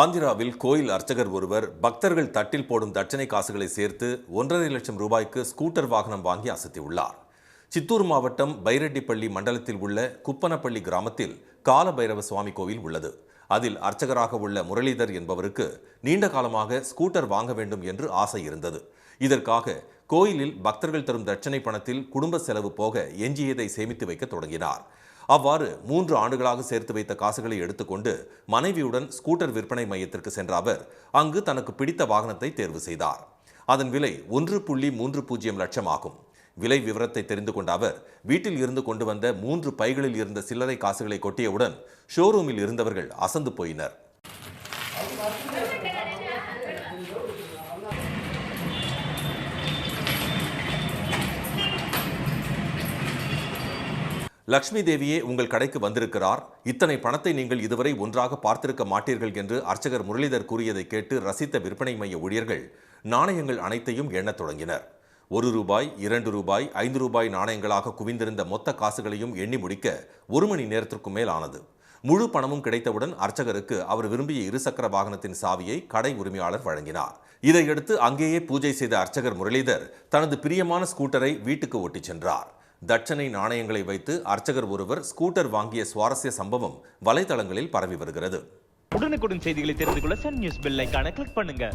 ஆந்திராவில் கோயில் அர்ச்சகர் ஒருவர் பக்தர்கள் தட்டில் போடும் தட்சணை காசுகளை சேர்த்து ஒன்றரை லட்சம் ரூபாய்க்கு ஸ்கூட்டர் வாகனம் வாங்கி அசத்தியுள்ளார். சித்தூர் மாவட்டம் பைரெட்டிப்பள்ளி மண்டலத்தில் உள்ள குப்பனப்பள்ளி கிராமத்தில் கால பைரவ சுவாமி கோவில் உள்ளது. அதில் அர்ச்சகராக உள்ள முரளிதர் என்பவருக்கு நீண்ட காலமாக ஸ்கூட்டர் வாங்க வேண்டும் என்று ஆசை இருந்தது. இதற்காக கோயிலில் பக்தர்கள் தரும் தட்சணை பணத்தில் குடும்ப செலவு போக எஞ்சியதை சேமித்து வைக்க தொடங்கினார். அவ்வாறு மூன்று ஆண்டுகளாக சேர்த்து வைத்த காசுகளை எடுத்துக்கொண்டு மனைவியுடன் ஸ்கூட்டர் விற்பனை மையத்திற்கு சென்ற அவர் அங்கு தனக்கு பிடித்த வாகனத்தை தேர்வு செய்தார். அதன் விலை ஒன்று புள்ளி மூன்று பூஜ்ஜியம் லட்சம் ஆகும். விலை விவரத்தை தெரிந்து கொண்ட அவர் வீட்டில் இருந்து கொண்டு வந்த மூன்று பைகளில் இருந்த சில்லறை காசுகளை கொட்டியவுடன் ஷோரூமில் இருந்தவர்கள் அசந்து போயினர். லக்ஷ்மி தேவியே உங்கள் கடைக்கு வந்திருக்கிறார். இத்தனை பணத்தை நீங்கள் இதுவரை ஒன்றாக பார்த்திருக்க மாட்டீர்கள் என்று அர்ச்சகர் முரளிதர் கூறியதை கேட்டு ரசித்த விற்பனை மைய ஊழியர்கள் நாணயங்கள் அனைத்தையும் எண்ணத் தொடங்கினர். ஒரு ரூபாய் இரண்டு ரூபாய் ஐந்து ரூபாய் நாணயங்களாக குவிந்திருந்த மொத்த காசுகளையும் எண்ணி முடிக்க ஒரு மணி நேரத்திற்கும் மேல் ஆனது. முழு பணமும் கிடைத்தவுடன் அர்ச்சகருக்கு அவர் விரும்பிய இருசக்கர வாகனத்தின் சாவியை கடை உரிமையாளர் வழங்கினார். இதையடுத்து அங்கேயே பூஜை செய்த அர்ச்சகர் முரளிதர் தனது பிரியமான ஸ்கூட்டரை வீட்டுக்கு ஓட்டிச் சென்றார். தட்சணை நாணயங்களை வைத்து அர்ச்சகர் ஒருவர் ஸ்கூட்டர் வாங்கிய சுவாரஸ்ய சம்பவம் வலைதளங்களில் பரவி வருகிறது. உடனுக்குடன் செய்திகளை தெரிந்து கொள்ள சன் நியூஸ் பெல் ஐக்கான கிளிக் பண்ணுங்க.